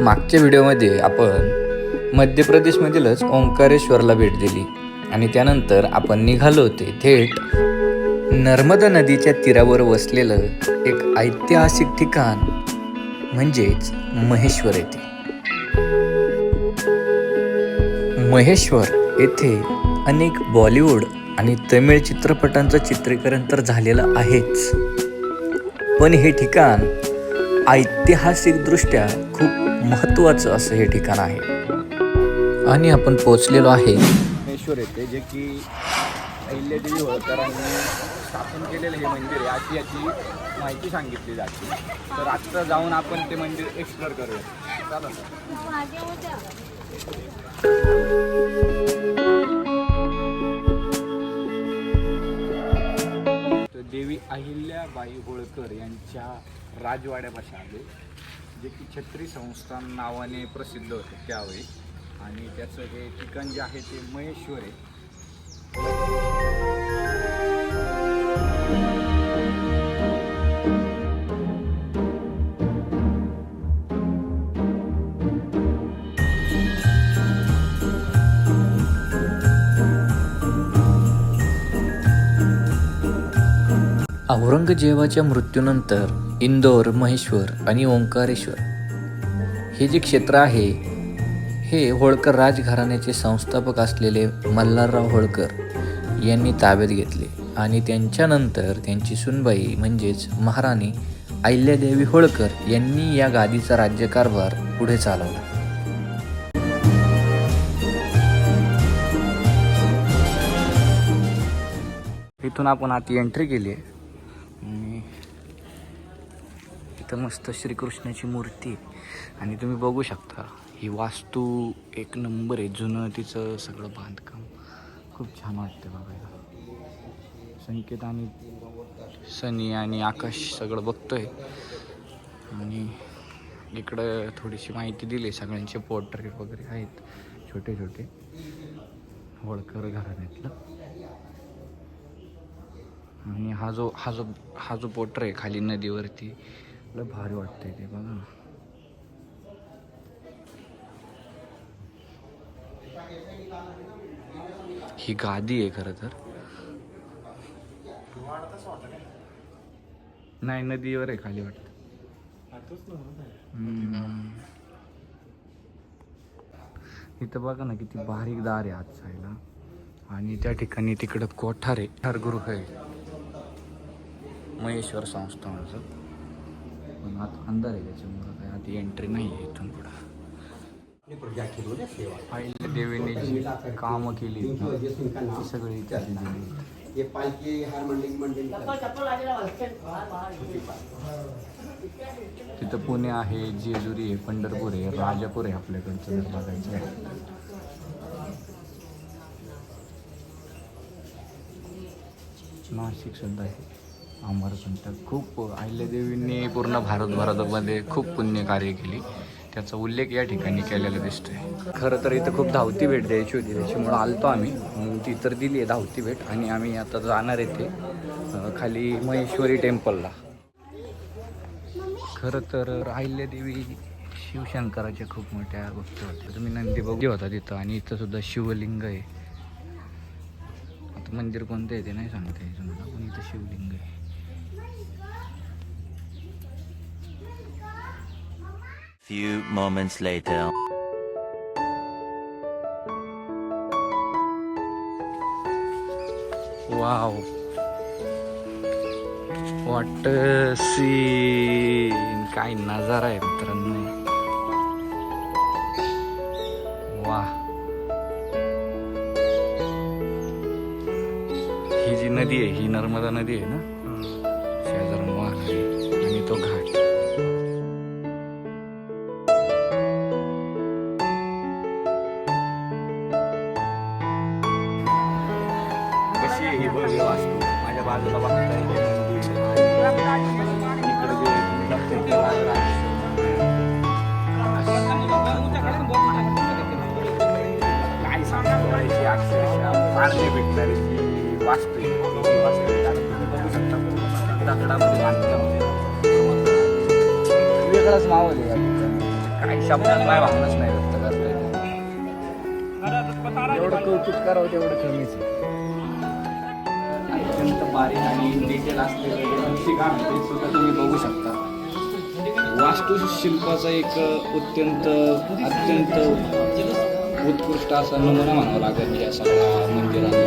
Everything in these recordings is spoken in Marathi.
मागच्या व्हिडिओमध्ये आपण मध्य प्रदेशमधीलच ओंकारेश्वरला भेट दिली. आणि त्यानंतर आपण निघालो होते थेट नर्मदा नदीच्या तीरावर वसलेलं एक ऐतिहासिक ठिकाण म्हणजेच महेश्वर येथे महेश्वर येथे अनेक बॉलिवूड आणि तमिळ चित्रपटांचं चित्रीकरण तर झालेलं आहेच. पण हे ठिकाण ऐतिहासिकदृष्ट्या खूप महत्त्वाचं असं हे ठिकाण आहे. आणि आपण पोचलेलो आहे. परमेश्वर येते जे की अहिल्यादेवी होळकरांनी स्थापन केलेलं हे मंदिर आहे. अशी याची माहिती सांगितली जाते. तर आत्ता जाऊन आपण ते मंदिर एक्सप्लोर करूया. चालेल तर देवी अहिल्याबाई होळकर यांच्या राजवाड्यापाशी आले जे की छत्री संस्थान नावाने प्रसिद्ध होते त्यावेळी. आणि त्याचं हे ठिकाण जे आहे ते महेश्वर आहे. औरंगजेबाच्या मृत्यूनंतर इंदोर महेश्वर आणि ओंकारेश्वर हे जे क्षेत्र आहे हे होळकर राजघराण्याचे संस्थापक असलेले मल्हारराव होळकर यांनी ताब्यात घेतले आणि त्यांच्यानंतर त्यांची सुनबाई म्हणजेच महाराणी अहिल्यादेवी होळकर यांनी या गादीचा राज्यकारभार पुढे चालवला. इथून आपण आता एंट्री केली आहे आणि इथं मस्त श्रीकृष्णाची मूर्ती आहे. आणि तुम्ही बघू शकता ही वास्तू एक नंबर आहे जुनं तिचं सगळं बांधकाम. खूप छान वाटतं बघायला. संकेत आणि सनी आणि आकाश सगळं बघतोय. आणि इकडं थोडीशी माहिती दिली सगळ्यांचे पोर्ट्रेट वगैरे आहेत छोटे छोटे. होळकर घराण्यातलं. आणि हा जो हा जो हा जो पोटर आहे खाली नदीवरती लय भारी वाटतंय ते बघा. ना ही गादी आहे खरं तर. नाही नदीवर आहे खाली वाटत. इथं बघा ना किती बारीक दार आहे आज साईडला आणि त्या ठिकाणी तिकडं कोठार आहे. कोठारगृह आहे. महेश्वर संस्थानाचं पण आता अंधार आहे त्याच्यामुळं काय आधी एंट्री नाही आहे इथून पुढं. पहिल्या देवीने जी कामं केली ती सगळी मंडळी. तिथं पुणे आहे जेजुरी आहे पंढरपूर आहे राजापूर आहे आपल्याकडचं जर बघायचं आहे. नाशिक सुद्धा आहे. अमरकंटक खूप अहिल्यादेवींनी पूर्ण भारतभरामध्ये खूप पुण्य कार्य केली. त्याचा उल्लेख या ठिकाणी केलेला दिसतोय. खरं तर इथं खूप धावती भेट द्यायची होती. त्याच्यामुळं आलतो आम्ही. मग ती तर दिली आहे धावती भेट आणि आम्ही आता जाणार इथे खाली महेश्वरी टेम्पलला. खरं तर अहिल्यादेवी शिवशंकराच्या खूप मोठ्या भक्त होत्या तुम्ही नंदी बघली होता तिथं आणि इथं सुद्धा शिवलिंग आहे. आता मंदिर कोणतं आहे ते नाही सांगता येईल तुम्हाला पण इथं शिवलिंग आहे. Few moments later. Wow. What a scene. काय नजारा आहे मित्रांनो वा ही जी नदी आहे ही नर्मदा नदी आहे ना ही भव्य वास्तू माझ्या बाजूला बघता येते इकडे जे आहे. अक्षरशः पारणे भेटणारी जी वास्तू आहे, वास्तू बघू शकता दगडामध्ये बांधकाम आहे काही शब्दात काय भावनाच नाही व्यक्त करता येत. एवढं कौतुक करावं तेवढं कमीच आहे. अत्यंत बारीक आणि डिटेल असलेलं नक्षीकाम ते सुद्धा तुम्ही बघू शकता. वास्तुशिल्पाचा एक अत्यंत अत्यंत उत्कृष्ट असा नमुना म्हणावा लागेल या सगळ्या मंदिरांना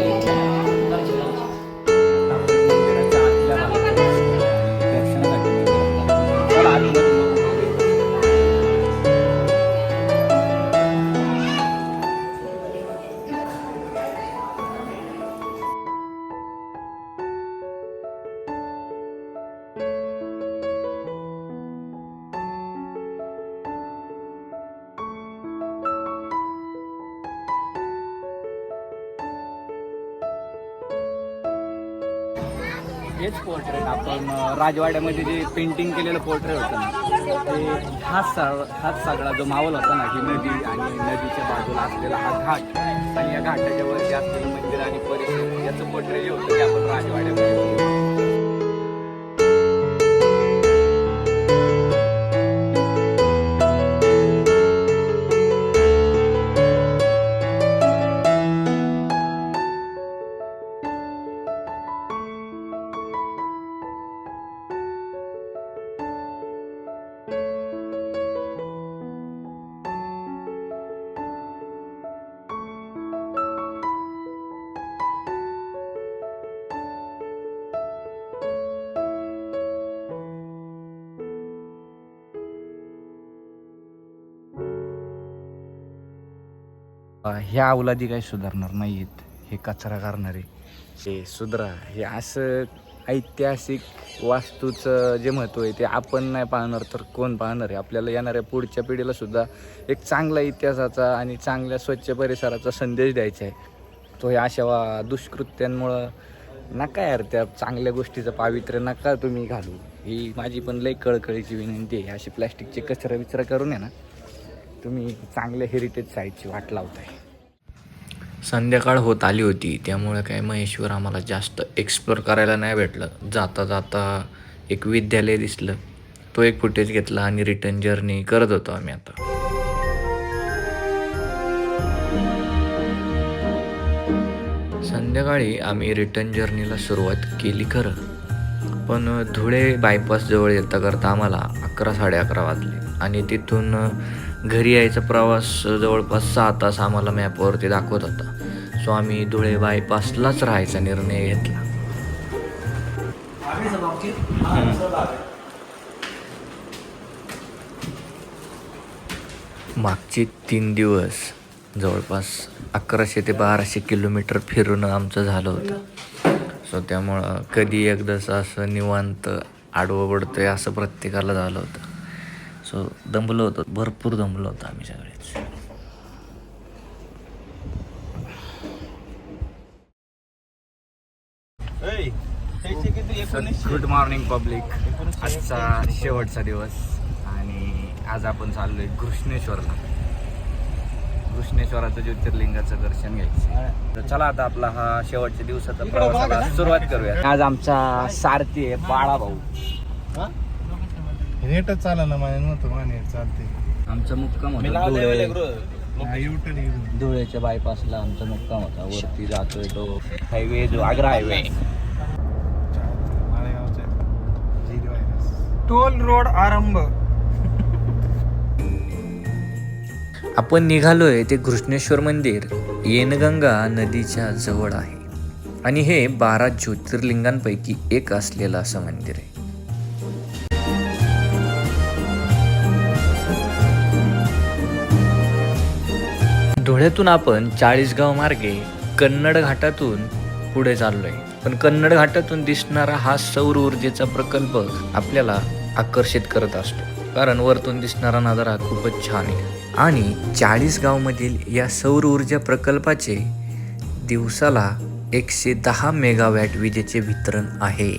हेच पोर्ट्रेट. आपण राजवाड्यामध्ये जे पेंटिंग केलेलं पोर्ट्रेट होतं ना ते हाच सग हाच सगळा जो मावल होता ना ही नदी आणि नदीच्या बाजूला असलेला हा घाट आणि या घाटाच्या वरती असलेलं मंदिर आणि परिसर याचं पोर्ट्रेट जे होतं ते आपण राजवाड्यामध्ये ह्या अवलादी काही सुधारणार नाहीत हे कचरा करणारे. हे सुधरा हे असं ऐतिहासिक वास्तूचं जे महत्त्व आहे ते आपण नाही पाहणार तर कोण पाहणार आहे? आपल्याला येणाऱ्या पुढच्या पिढीला सुद्धा एक चांगला इतिहासाचा आणि चांगल्या स्वच्छ परिसराचा संदेश द्यायचा आहे. तो हे अशा वा दुष्कृत्यांमुळं नका यार त्या चांगल्या गोष्टीचं पावित्र्य नका तुम्ही घालू. ही माझी पण लई कळकळीची विनंती आहे. अशी प्लॅस्टिकचे कचरा विचरा करून आहे ना. तुम्ही चांगल्या हेरिटेज साईटची वाट लावताय. संध्याकाळ होत आली होती त्यामुळे काय महेश्वर आम्हाला जास्त एक्सप्लोर करायला नाही भेटलं. जाता जाता एक विद्यालय दिसलं. तो एक फुटेज घेतला आणि रिटर्न जर्नी करत होतो आम्ही आता. संध्याकाळी आम्ही रिटर्न जर्नीला सुरुवात केली खरं. पण धुळे बायपास जवळ येता करता आम्हाला अकरा साडे अकरा वाजले. आणि तिथून घरी यायचा प्रवास जवळपास सहा तास आम्हाला मॅपवरती दाखवत होता. सो आम्ही धुळे बायपासलाच राहायचा निर्णय घेतला. मागचे तीन दिवस जवळपास अकराशे ते बाराशे किलोमीटर फिरणं आमचं झालं होतं. सो त्यामुळं कधी एकदाच असं निवांत आडवं पडतंय असं प्रत्येकाला झालं होतं. सो दमलो होतो. भरपूर दमलो होतो आम्ही सगळेच गुड मॉर्निंग पब्लिक आजचा शेवटचा दिवस आणि आज आपण चाललोय घृष्णेश्वरला. घृष्णेश्वराचं ज्योतिर्लिंगाचं दर्शन घ्यायचं. तर चला आता आपला हा शेवटच्या दिवसाचा प्रवासाला सुरुवात करूया आज आमचा सारथी आहे बाळा भाऊ रेटच चाला ना माझ्या नव्हतं माने चालते आमचा मुक्काम होता धुळे. युटर्न येऊन धुळेच्या बायपासला आमचा मुक्काम होता. वरती जातोय तो. हायवे जो Agra highway zero toll road आरंभ. आपण निघालोय ते कृष्णेश्वर मंदिर. येनगंगा नदीच्या जवळ आहे. आणि हे बारा ज्योतिर्लिंगांपैकी एक असलेलं असं मंदिर आहे. धुळ्यातून आपण चाळीसगाव मार्गे कन्नड घाटातून पुढे चाललोय. पण कन्नड घाटातून दिसणारा हा सौर ऊर्जेचा प्रकल्प आपल्याला आकर्षित करत असतो. कारण वरतून दिसणारा नजारा खूपच छान आहे. आणि चाळीसगावमधील या सौर ऊर्जा प्रकल्पाचे दिवसाला एकशे दहा मेगावॅट विजेचे वितरण आहे.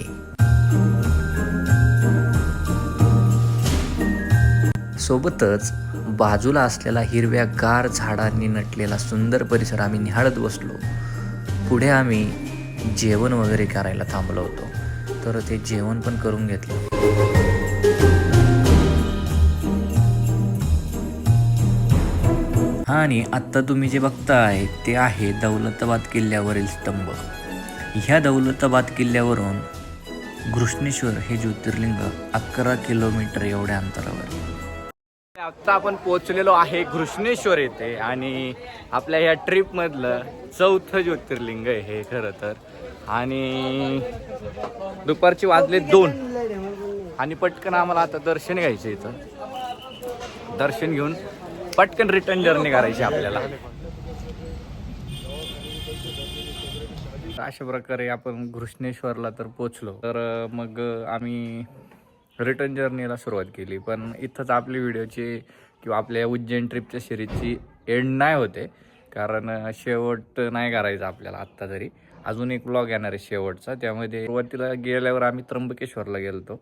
सोबतच बाजूला असलेला हिरव्या गार झाडांनी नटलेला सुंदर परिसर आम्ही निहाळत बसलो. पुढे आम्ही जेवण वगैरे करायला थांबलो होतो. तर ते जेवण पण करून घेतलं. हा आणि आत्ता तुम्ही जे बघताय ते आहे दौलताबाद किल्ल्यावरील स्तंभ. ह्या दौलताबाद किल्ल्यावरून घृष्णेश्वर हे ज्योतिर्लिंग अकरा किलोमीटर एवढ्या अंतरावर. आहे. आत्ता आपण पोहोचलेलो आहे घृष्णेश्वर येथे आणि आपल्या ह्या ट्रिपमधलं चौथं ज्योतिर्लिंग आहे हे खरं तर. आणि दुपारचे वाजले दोन. आणि पटकन आम्हाला आता दर्शन घ्यायचं इथं. दर्शन घेऊन पटकन रिटर्न जर्नी करायची आपल्याला. अशा प्रकारे आपण घृष्णेश्वरला तर पोचलो तर मग आम्ही रिटर्न जर्नीला सुरुवात केली. पण इथंच आपली व्हिडिओची किंवा आपल्या उज्जैन ट्रिपच्या सिरीजची एंड नाही होते. कारण शेवट नाही करायचा आपल्याला आत्ता तरी. अजून एक ब्लॉग येणार आहे शेवटचा. त्यामध्ये सुरुवातीला गेल्यावर आम्ही त्र्यंबकेश्वरला गेलतो.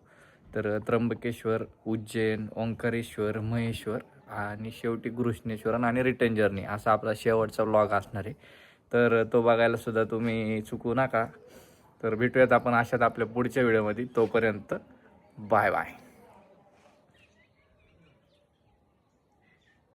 तर त्र्यंबकेश्वर उज्जैन ओंकारेश्वर महेश्वर आणि शेवटी गृष्णेश्वर आणि रिटर्न जर्नी असा आपला शेवटचा ब्लॉग असणार आहे. तर तो बघायला सुद्धा तुम्ही चुकू नका. तर भेटूयात आपण अशात आपल्या पुढच्या व्हिडिओमध्ये. तोपर्यंत Bye bye.